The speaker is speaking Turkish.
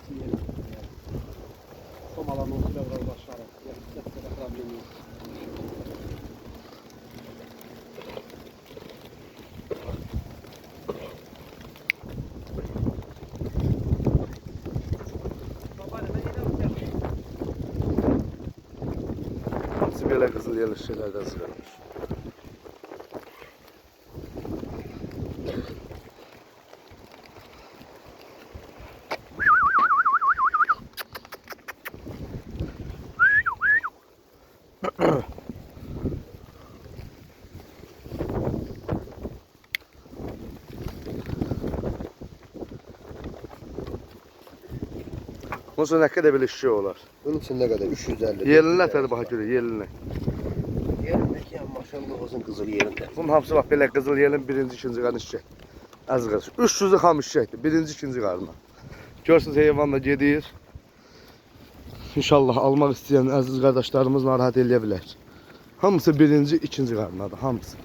hamısı yeri. Somalan olsun da biraz aşağı. Yapacak kadar problem yok. Hamsi böyle kızıl yerli şeylerden Musa ne kadar böyle şey olar. Bunun için ne kadar? 350. Yelinler tabi bana göre yelinler. Yerindeki ya maşallah olsun kızıl yerinde. Bunun hamısı bak belə qızıl yelin birinci, ikinci qarnı çiçək. Az qarış. 300-ü xamış çiçəkdir. Birinci, ikinci qarnı. Görsünüz heyvan da gedir. İnşallah almaq istəyən əziz qardaşlarımız narahat eləyə bilər. Hamısı birinci, ikinci qarnadır. Hamısı.